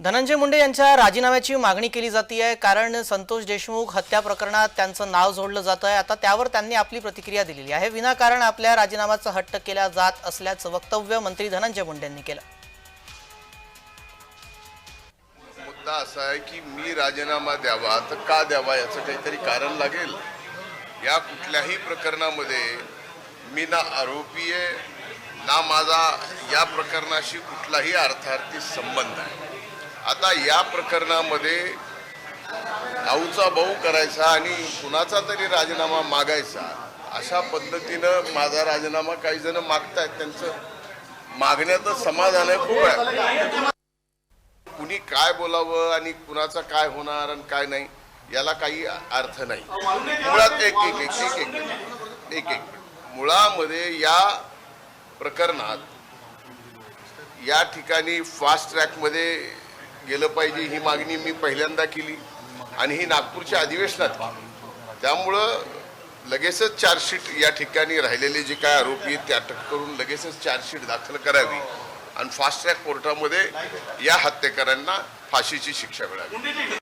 धनंजय मुंडे यांच्या राजीनाम्याची मागणी केली जाते आहे कारण संतोष देशमुख हत्या प्रकरणात त्यांचं नाव जोडलं जात आहे आता त्यावर त्यांनी आपली प्रतिक्रिया दिलेली आहे. विनाकारण आपल्या राजीनाम्याचा हट्ट केला जात असल्याचं वक्तव्य मंत्री धनंजय मुंडे यांनी केलं. मुद्दा असा आहे की मी राजीनामा द्यावा तर का द्यावा याचं काहीतरी कारण लागेल. या कुठल्याही प्रकरणामध्ये मी ना आरोपी आहे ना माझा या प्रकरणाशी कुठलाही अर्थार्थी संबंध आहे आता या प्रकरणामध्ये भाऊचा भाऊ करायचा आणि कुणाचा तरी राजीनामा मागायचा अशा पद्धतीनं माझा राजीनामा काही जण मागतायत. त्यांचं मागण्याचं समाधान आहे खूप आहे. कुणी काय बोलावं आणि कुणाचं काय होणार आणि काय नाही याला काही अर्थ नाही. मुळात एक एक एक एक एक एक एक. मुळामध्ये या प्रकरणात या ठिकाणी फास्ट ट्रॅकमध्ये गेलं पाहिजे ही मागणी मी पहिल्यांदा केली. आणि ही नागपूरच्या अधिवेशनात. केली त्यामुळं लगेचच चार्जशीट या ठिकाणी राहिलेले जे काय आरोपी आहेत ते अटक करून लगेचच चार्जशीट दाखल करावी आणि फास्ट ट्रॅक कोर्टामध्ये या हत्येकरांना फाशीची शिक्षा मिळावी.